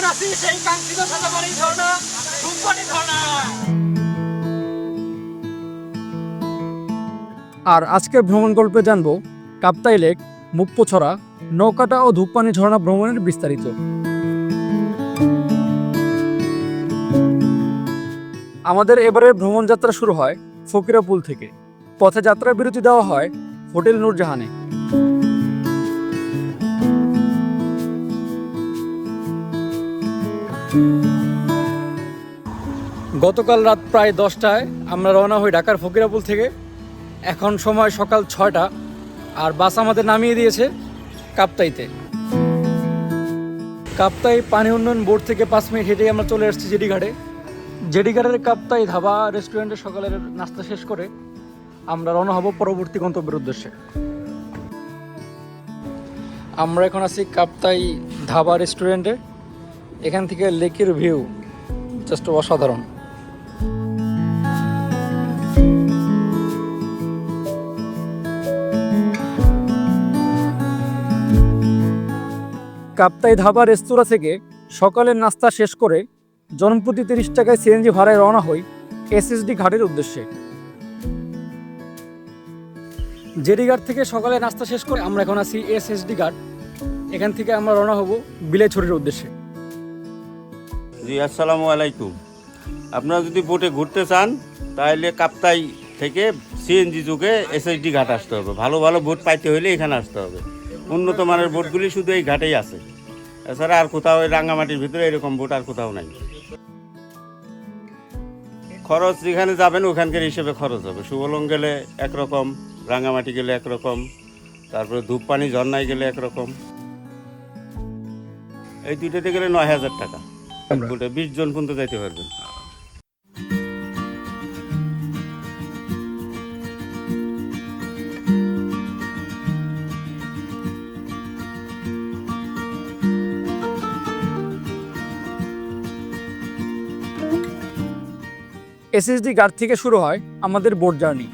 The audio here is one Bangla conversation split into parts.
এখন আছি সেই কাঙ্ক্ষিত সাদাপানি ঝর্ণা ঝর্ণা। আর আজকের ভ্রমণ গল্পে জানব কাপ্তাই লেক, মুপ্পছড়া, নৌকাটা ও ধূপপানি ঝর্ণা ভ্রমণের বিস্তারিত। আমাদের এবারের ভ্রমণ যাত্রা শুরু হয় ফকিরাপুল থেকে। পথে যাত্রা বিরতি দেওয়া হয় হোটেল নূরজাহানে। গতকাল রাত প্রায় দশটায় আমরা রওনা হই ঢাকার ফকিরাপুল থেকে। এখন সময় সকাল ছয়টা, আর বাস আমাদের নামিয়ে দিয়েছে কাপ্তাইতে। কাপ্তাই পানি উন্নয়ন বোর্ড থেকে পাঁচ মিনিট হেঁটেই আমরা চলে এসেছি জেডিঘাটে। জেডিঘাটের কাপ্তাই ধাবা রেস্টুরেন্টে সকালের নাস্তা শেষ করে আমরা রওনা হব পরবর্তী গন্তব্যের উদ্দেশ্যে। আমরা এখন আছি কাপ্তাই ধাবা রেস্টুরেন্টে। এখান থেকে লেকের ভিউ জাস্ট অসাধারণ। কাপ্তাই ধাবা রেস্তোরাঁ থেকে সকালের নাস্তা শেষ করে জনপ্রতি তিরিশ টাকায় সিএনজি ভাড়ায় রওনা হই এসএসডি ঘাটের উদ্দেশ্যে। জেডি ঘাট থেকে সকালে নাস্তা শেষ করে আমরা এখন আছি এসএসডি ঘাট। এখান থেকে আমরা রওনা হব বিলাইছড়ির উদ্দেশ্যে। জি, আসসালামু আলাইকুম। আপনারা যদি বোটে ঘুরতে চান, তাহলে কাপ্তাই থেকে সিএনজি যুগে এসএসডি ঘাট আসতে হবে। ভালো ভালো বোট পাইতে হলে এখানে আসতে হবে। উন্নত মানের বোটগুলি শুধু এই ঘাটেই আছে। এছাড়া আর কোথাও এই রাঙ্গামাটির ভিতরে এরকম বোট আর কোথাও নাই। খরচ যেখানে যাবেন, ওখানকার হিসেবে খরচ হবে। সুবলং গেলে একরকম, রাঙ্গামাটি গেলে একরকম, তারপরে ধূপপানি ঝর্নায় গেলে একরকম। এই দুইটাতে গেলে নয় হাজার টাকা। আমরা- বিশ জন পর্যন্ত যাইতে পারবেন। এসএসডি গার্ড থেকে শুরু হয় আমাদের বোট জার্নি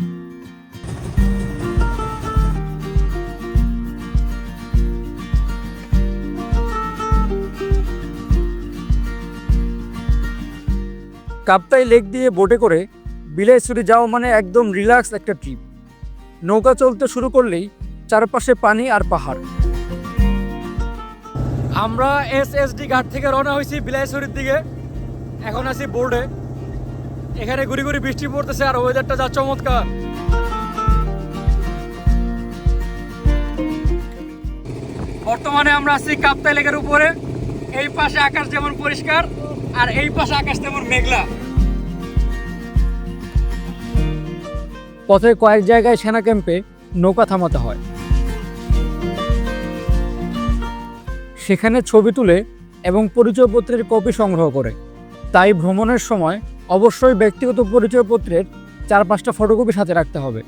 কাপ্তাই লেক দিয়ে বোটে করে বিলাইছড়ি যাওয়া মানে একদম রিল্যাক্স একটা ট্রিপ। নৌকা চলতে শুরু করলেই চারপাশে পানি আর পাহাড়। আমরা এসএসডি ঘাট থেকে রওনা হয়েছি বিলাইছড়ির দিকে। এখন আছি বোর্ডে। এখানে ঘুরি ঘুরি বৃষ্টি পড়তেছে আর ওয়েদারটা যা চমৎকার। বর্তমানে আমরা আছি কাপ্তাই লেকের উপরে। এই পাশে আকাশ যেমন পরিষ্কার আর এই পাশে আকাশ তেমন মেঘলা। পথে কয়েক জায়গায় সেনা ক্যাম্পে নৌকা থামাতে হয়। সেখানে ছবি তুলে এবং পরিচয়পত্রের কপি সংগ্রহ করে। তাই ভ্রমণের সময় অবশ্যই ব্যক্তিগত পরিচয়পত্রের চার পাঁচটা ফটোকপি সাথে রাখতে হবে।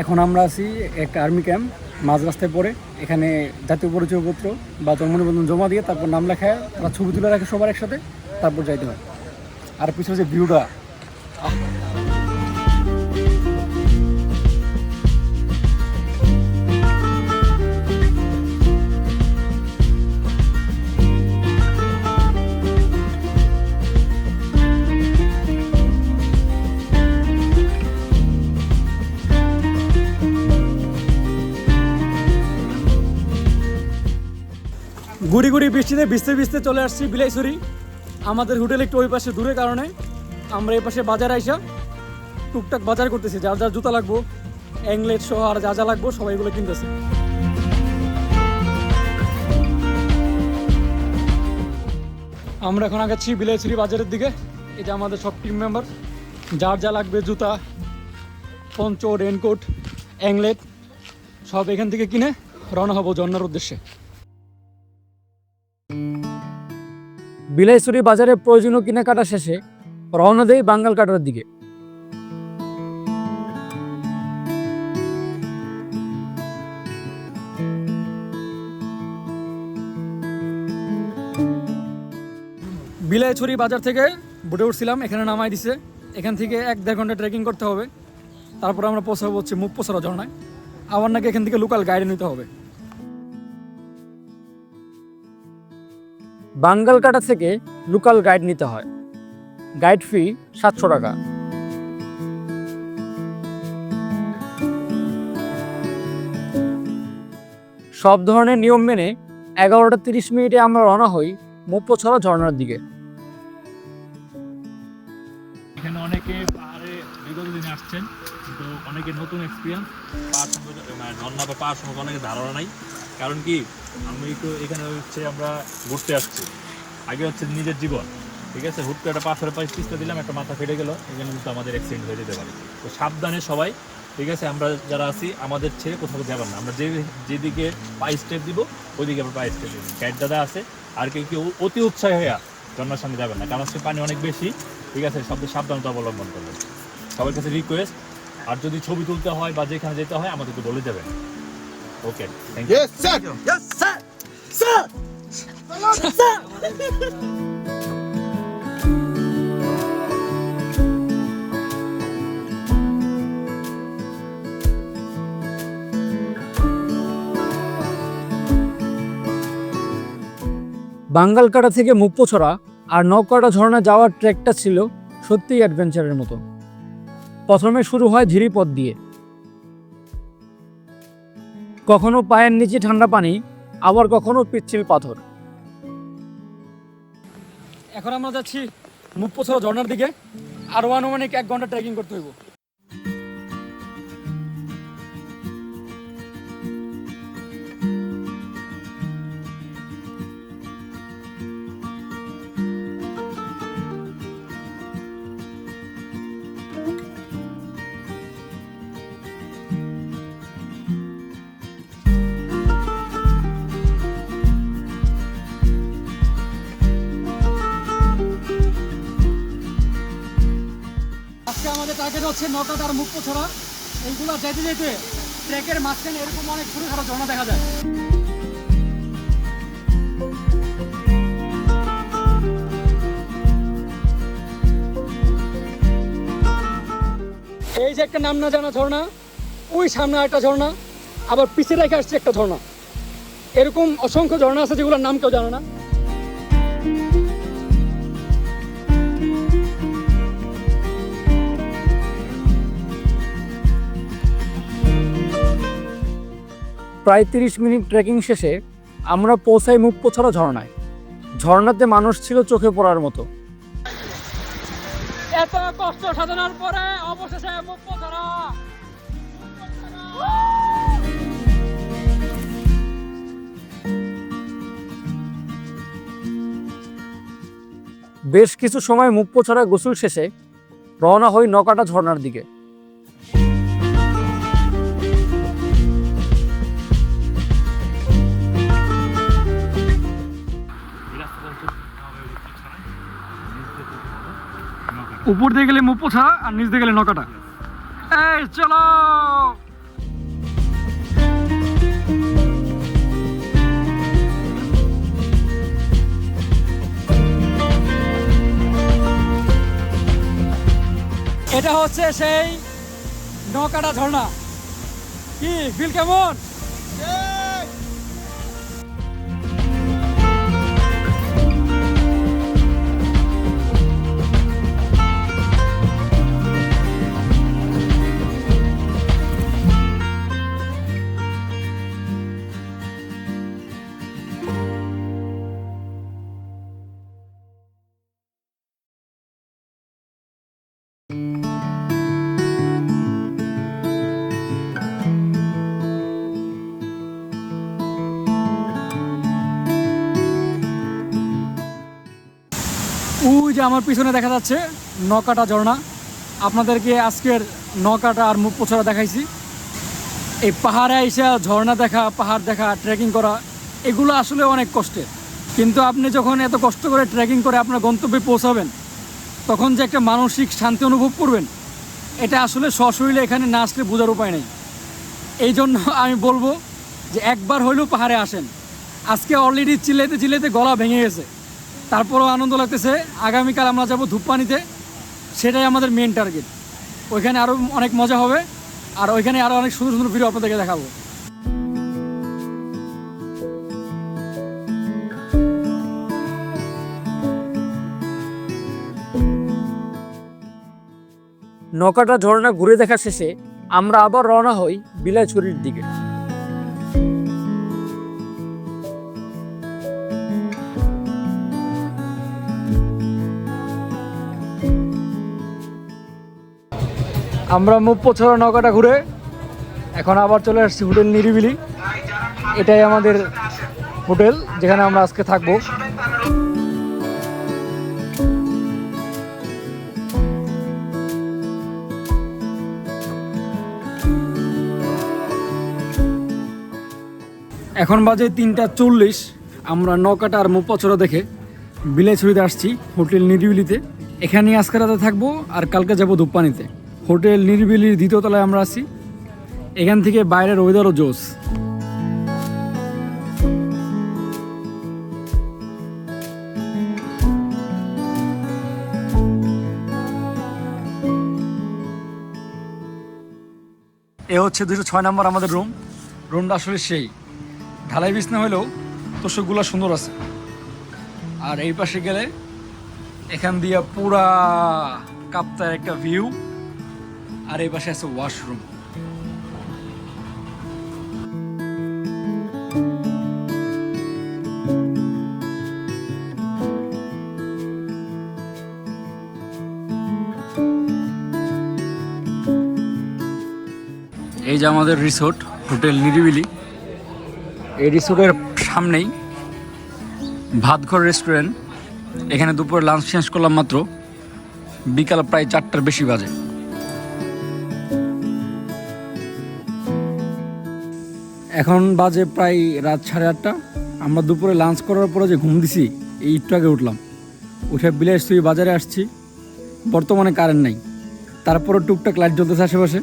এখন আমরা আছি এক আর্মি ক্যাম্প মাঝ রাস্তায় পড়ে, এখানে জাতীয় পরিচয়পত্র বা জন্ম নিবন্ধন জমা দিয়ে তারপর নাম লেখায়, তারা ছবি তুলে রাখে সবার একসাথে, তারপর যাইতে হয়। আর পিছনে যে ভিউটা গুড়ি গুড়ি বৃষ্টিতে ভিজতে ভিজতে চলে আসছি বিলাইছড়ি। আমাদের হোটেল একটু ওই পাশে দূরের কারণে। আমরা এই পাশে বাজার আইসা টুকটাক বাজার করতেছি, যার যার জুতা লাগবো, অ্যাংলেট সহ আর যা যা লাগবো সবাইগুলো কিনতেছে। আমরা এখন আগাচ্ছি বিলাইছড়ি বাজারের দিকে। এটা আমাদের সব টিম মেম্বার যার যা লাগবে জুতা, পঞ্চ রেনকোট অ্যাংলেট, সব এখান থেকে কিনে রওনা হব জন্নার উদ্দেশ্যে। বিলাইছড়ি বাজারে প্রয়োজনীয় কেনাকাটা শেষে রওনা দেয় বাঙ্গাল কাটার দিকে। বিলাইছড়ি বাজার থেকে বুটে উঠছিলাম, এখানে নামাই দিছে। এখান থেকে এক দেড় ঘণ্টা ট্রেকিং করতে হবে। তারপর আমরা পৌঁছাবো হচ্ছে মুখ পোসরা ঝর্ণায়। আবার নাকি এখান থেকে লোকাল গাইড নিতে হবে। বাঙ্গালকাটা থেকে লোকাল গাইড নিতে হয়। গাইড ফি সাতশো টাকা। সব ধরনের নিয়ম মেনে এগারোটা তিরিশ মিনিটে আমরা রওনা হই মোপ্পছড়া ঝর্ণার দিকে। এখানে অনেকে পাহাড়ে বিগত দিনে আসছেন, কিন্তু অনেকে নতুন এক্সপিরিয়েন্স পাহাড় সম্পর্কে মানে বা পাহাড় সম্পর্কে অনেকে ধারণা নাই। কারণ কি? আমি তো এখানে হচ্ছে আমরা ঘুরতে আসছি। আগে হচ্ছে নিজের জীবন, ঠিক আছে? হুট করে একটা পাথরের পায়ে পিস্তা দিলাম, একটা মাথা ফেটে গেল এখানে কিন্তু আমাদের অ্যাক্সিডেন্ট হয়ে যেতে পারে। তো সাবধানে সবাই, ঠিক আছে? আমরা যারা আছি, আমাদের ছেড়ে কোথাও যাবেন না। আমরা যে যেদিকে পাই স্টেপ দিব, ওইদিকে আমরা পাই স্টেপ দিব। গাইড দাদা আছে, আর কেউ কেউ অতি উৎসাহ হয়ে ঝর্ণার সামনে যাবেন না। কারণ পানি অনেক বেশি, ঠিক আছে? সব সাবধানতা অবলম্বন করবেন। সবার কাছে রিকোয়েস্ট আর যদি ছবি তুলতে হয় বা যেখানে যেতে হয়, আমাদেরকে বলে যাবেন ওকে থ্যাংক ইউ বাঙ্গালকাটা থেকে মুপ্পছড়া আর নৌকাটা ঝর্ণা যাওয়ার ট্রেকটা ছিল সত্যিই অ্যাডভেঞ্চারের মতো। প্রথমে শুরু হয় ঝিরিপথ দিয়ে। কখনো পায়ের নিচে ঠান্ডা পানি, আবার কখনো পিচ্ছিল পাথর। এখন আমরা যাচ্ছি মুপ্পছড়া ঝর্নার দিকে। আরও আনুমানিক এক ঘণ্টা ট্রেকিং করতে হইব। হচ্ছে নৌকাটা আর মুক্ত ছড়া এইগুলো যেতে যেতে ট্রেকের মাঝখানে এরকম অনেক ছোটোখাটো ঝর্ণা দেখা যায়। এই যে একটা নাম না জানা ঝর্ণা, ওই সামনে একটা ঝর্ণা, আবার পিছে রেখে আসছে একটা ঝর্ণা। এরকম অসংখ্য ঝর্ণা আছে যেগুলোর নাম কেউ জানে না। প্রায় তিরিশ মিনিট ট্রেকিং শেষে আমরা পৌঁছাই মুপ্পছড়া ঝর্ণায়। ঝর্ণাতে মানুষ ছিল চোখে পড়ার মতো। এত কষ্ট সাধনার পরে অবশেষে বেশ কিছু সময় মুপ্পছড়া গোসল শেষে রওনা হই নকাটা ঝর্ণার দিকে। উপর দিয়ে গেলে মুপোছা আর নিচ দিয়ে গেলে নকাটা। এই, চলো! এটা হচ্ছে সেই নকাটা ঝর্ণা। কি ফিল কেমন? আমার পিছনে দেখা যাচ্ছে নকাটা ঝর্ণা। আপনাদেরকে আজকের নকাটা আর মুখ পোছড়া দেখাইছি। এই পাহাড়ে এসে ঝর্ণা দেখা, পাহাড় দেখা ট্রেকিং করা, এগুলো আসলে অনেক কষ্টের। কিন্তু আপনি যখন এত কষ্ট করে ট্রেকিং করে আপনার গন্তব্যে পৌঁছাবেন, তখন যে একটা মানসিক শান্তি অনুভব করবেন, এটা আসলে সশরীরে এখানে না আসলে বোঝার উপায় নেই। এই জন্য আমি বলব যে একবার হইলেও পাহাড়ে আসেন। আজকে অলরেডি চিলেতে চিলেতে গলা ভেঙে গেছে। তারপরও আনন্দ লাগতেছে। আগামীকাল আমরা যাব ধূপপানিতে সেটাই আমাদের মেন টার্গেট ওইখানে আরও অনেক মজা হবে। আর ওইখানে আরও অনেক সুন্দর সুন্দর ভিডিও আপনাদেরকে দেখাবো। নৌকাটা ঝর্ণা ঘুরে দেখা শেষে আমরা আবার রওনা হই বিলাইছড়ির দিকে। আমরা মুখ পছড়া নৌকাটা ঘুরে এখন আবার চলে আসছি হোটেল নিরিবিলি। এটাই আমাদের হোটেল, যেখানে আমরা আজকে থাকব। এখন বাজে তিনটা চল্লিশ, আমরা নৌকাটা আর মুপচড়া দেখে বিলাইছড়িতে আসছি হোটেল নিরিবিলিতে। এখানেই আজকে রাতে থাকব আর কালকে যাব ধূপপানিতে হোটেল নিরিবিলির দ্বিতীয় তলায় আমরা আছি। এখান থেকে বাইরের ওয়েদারও জোস এ হচ্ছে দুশো ছয় নম্বর আমাদের রুম রুমটা আসলে সেই। ঢালাই বিছনা হলেও তো তোষকগুলো সুন্দর আছে। আর এই পাশে গেলে এখান দিয়ে পুরা কাপ্তার একটা ভিউ আর এই পাশে আছে ওয়াশরুম। এই যে আমাদের রিসোর্ট, হোটেল নিরিবিলি। এই রিসোর্টের সামনেই ভাতঘর রেস্টুরেন্ট। এখানে দুপুরে লাঞ্চ শেষ করলাম মাত্র। বিকাল প্রায় চারটার বেশি বাজে। এখন বাজে প্রায় রাত সাড়ে আটটা। আমরা দুপুরে লাঞ্চ করার পরে যে ঘুম দিছি, এই একটু আগে উঠলাম। উঠে বিলাস তুই বাজারে আসছি। বর্তমানে কারেন্ট নাই। তারপরে টুকটাক লাইট জ্বলতেছে আশেপাশে।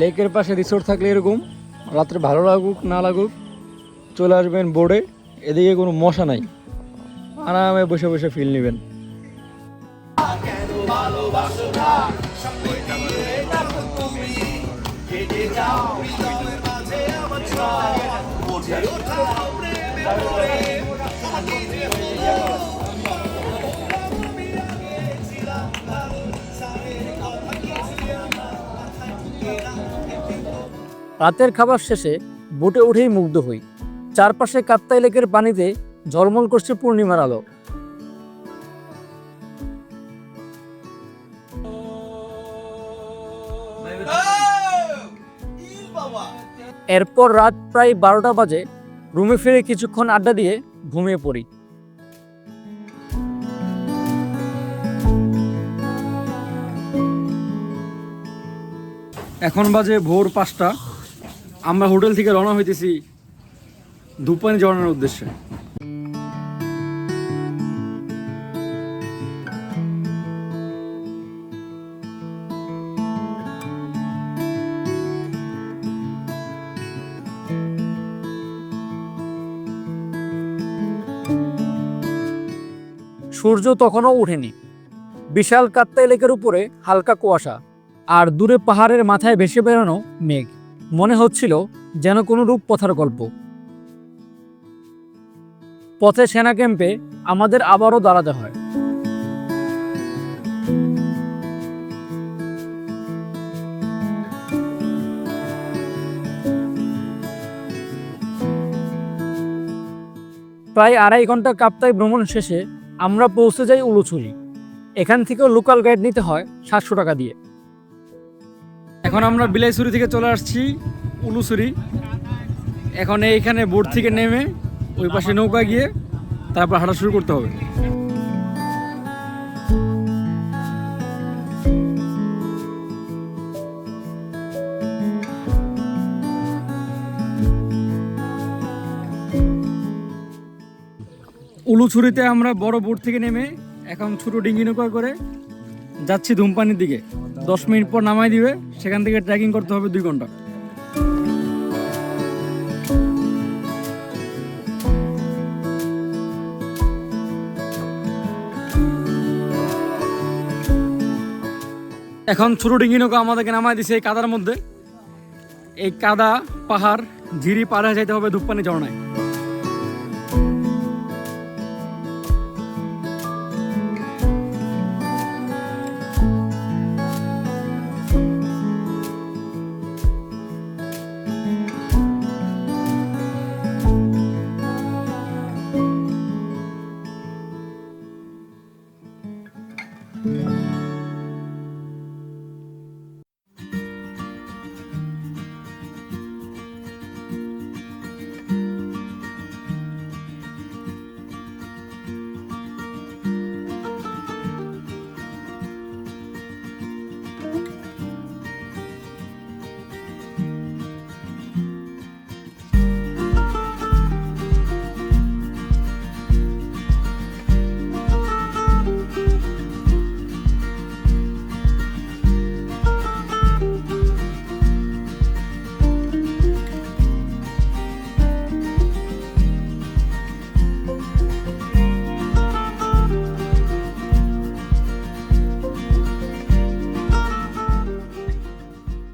লেকের পাশে রিসোর্ট থাকলে এরকম। রাত্রে ভালো লাগুক, না লাগুক, চলে আসবেন বোর্ডে এদিকে কোনো মশা নাই। আরামে বসে বসে ফিল নেবেন। রাতের খাবার শেষে বোটে উঠেই মুগ্ধ হই। চারপাশে কাপ্তাই লেকের পানিতে ঝলমল করছে পূর্ণিমার আলো। এরপর রাত প্রায় বারোটা বাজে, রুমে ফিরে কিছুক্ষণ আড্ডা দিয়ে ঘুমিয়ে পড়ি। এখন বাজে ভোর পাঁচটা। আমরা হোটেল থেকে রওনা হইতেছি দুপানি ঝর্ণার উদ্দেশ্যে। সূর্য তখনও ওঠেনি। বিশাল কাত্তাই লেকের উপরে হালকা কুয়াশা, আর দূরে পাহাড়ের মাথায় ভেসে বেড়ানো মেঘ। মনে হচ্ছিল যেন কোনো রূপপথার গল্প। পথে সেনা ক্যাম্পে আমাদের আবারও দাঁড়াতে হয়। প্রায় আড়াই ঘণ্টা কাপ্তাই ভ্রমণ শেষে আমরা পৌঁছে যাই উলুছুরি। এখান থেকেও লোকাল গাইড নিতে হয় সাতশো টাকা দিয়ে। এখন আমরা বিলাইছড়ি থেকে চলে আসছি উলুছড়ি এখন এইখানে বোট থেকে নেমে ওই পাশে নৌকা গিয়ে তারপর হাঁটা শুরু করতে হবে। উলুছুরিতে আমরা বড় বোট থেকে নেমে এখন ছোট ডিঙ্গি নৌকা করে যাচ্ছি ধূমপানির দিকে। দশ মিনিট পর নামাই দিবে, সেখান থেকে ট্রেকিং করতে হবে দুই ঘণ্টা। এখন ছোট ডিঙ্গি নৌকা আমাদেরকে নামাই দিছে এই কাদার মধ্যে। এই কাদা, পাহাড়, ঝিরি হয়ে যাইতে হবে ধূপপানি ঝর্ণায়।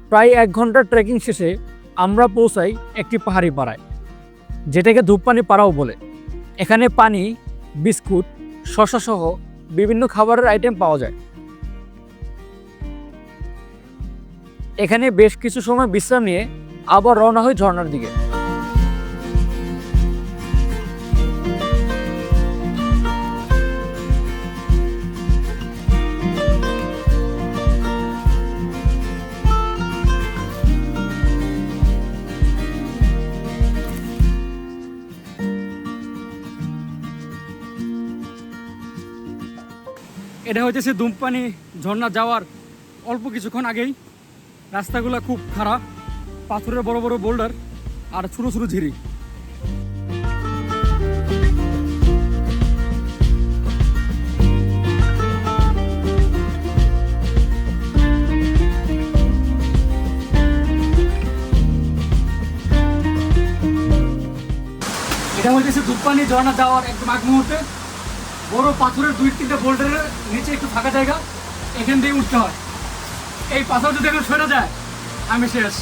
প্রায় এক ঘণ্টার ট্রেকিং শেষে আমরা পৌঁছাই একটি পাহাড়ি পাড়ায়, যেটাকে ধূপপানি পাড়াও বলে। এখানে পানি, বিস্কুট, শশা সহ বিভিন্ন খাবারের আইটেম পাওয়া যায়। এখানে বেশ কিছু সময় বিশ্রাম নিয়ে আবার রওনা হয় ঝর্নার দিকে। হইতেছে ধূমপানি, ঝর্ণা যাওয়ার অল্প কিছুক্ষণ আগেই। রাস্তাগুলো খুব খারাপ পাথরের বড় বড় বোল্ডার আর ছোটো ছোটো ঝিরি। এটা হইতেছে ধূপপানি ঝর্ণা যাওয়ার একদম আগ মুহূর্তে? বড় পাথরের দুই তিনটে বোল্ডারের নিচে একটু ফাঁকা জায়গা এখান দিয়ে উঠতে হয়। এই পাথর যদি এখন সরে যায় আমি শেষ।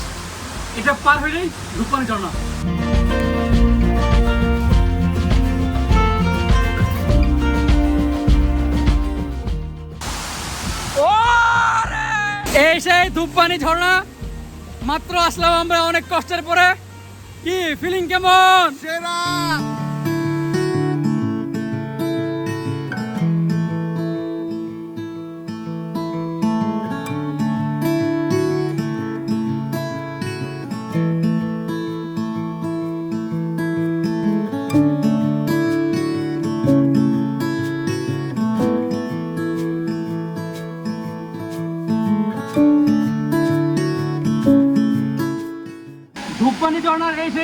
এটা পার হইলেই ধূপপানি ঝর্ণা। এই সেই ধূপপানি ঝর্ণা মাত্র আসলাম আমরা অনেক কষ্টের পরে। কি ফিলিং কেমন? ধূপপানি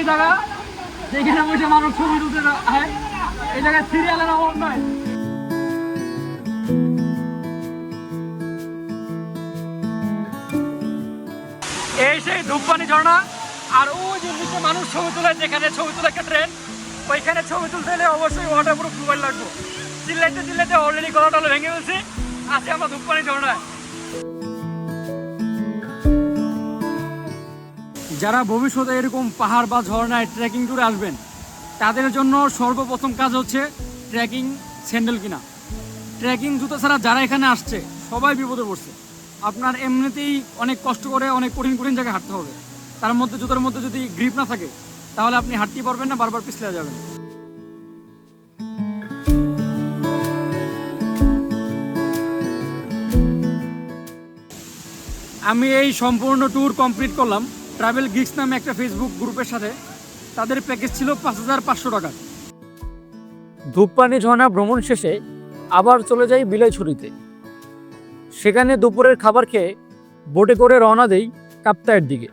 সেই জায়গা, যেখানে বসে মানুষ ছবি তুলতে হয়, এই জায়গায় সিরিয়ালের অভাব নয় এই সেই ধূপপানি ঝর্ণা, আর ওই যে নিচে মানুষ ছবি তোলে, যেখানে ছবি তোলে একটা ট্রেন ওইখানে ছবি তুলতে হলে অবশ্যই ওয়াটার প্রুফ মোবাইল লাগবে। চিল্লাইতে চিল্লাইতে অলরেডি গলাটা ভেঙে ফেলছি। আছে আমরা ধূপপানি ঝর্ণায়। যারা ভবিষ্যতে এরকম পাহাড় বা ঝর্ণায় ট্রেকিং ট্যুরে আসবেন, তাদের জন্য সর্বপ্রথম কাজ হচ্ছে ট্রেকিং স্যান্ডেল কিনা। ট্রেকিং জুতো ছাড়া যারা এখানে আসছে, সবাই বিপদে পড়ছে। আপনার এমনিতেই অনেক কষ্ট করে, অনেক কঠিন কঠিন জায়গায় হাঁটতে হবে। তার মধ্যে, জুতোর মধ্যে যদি গ্রিপ না থাকে, তাহলে আপনি হাঁটতেই পারবেন না, বারবার পিছলে যাবেন। আমি এই সম্পূর্ণ ট্যুর কমপ্লিট করলাম। ট্রাভেল গিক্স নামে একটা ফেসবুক গ্রুপের সাথে তাদের প্যাকেজ ছিল পাঁচ হাজার পাঁচশো টাকা। ধূপপানি ঝর্ণা ভ্রমণ শেষে আবার চলে যাই বিলাইছড়িতে। সেখানে দুপুরের খাবার খেয়ে বোটে করে রওনা দেই কাপ্তাইয়ের দিকে।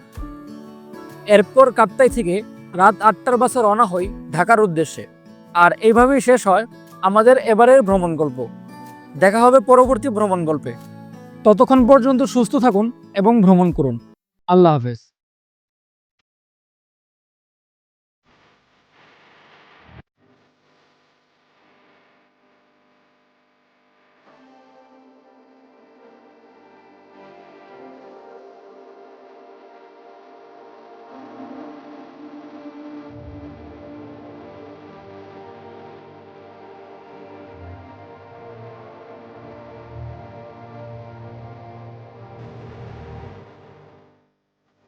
এরপর কাপ্তাই থেকে রাত আটটার বাসে রওনা হই ঢাকার উদ্দেশ্যে। আর এইভাবেই শেষ হয় আমাদের এবারের ভ্রমণ গল্প। দেখা হবে পরবর্তী ভ্রমণ গল্পে। ততক্ষণ পর্যন্ত সুস্থ থাকুন এবং ভ্রমণ করুন। আল্লাহ হাফেজ।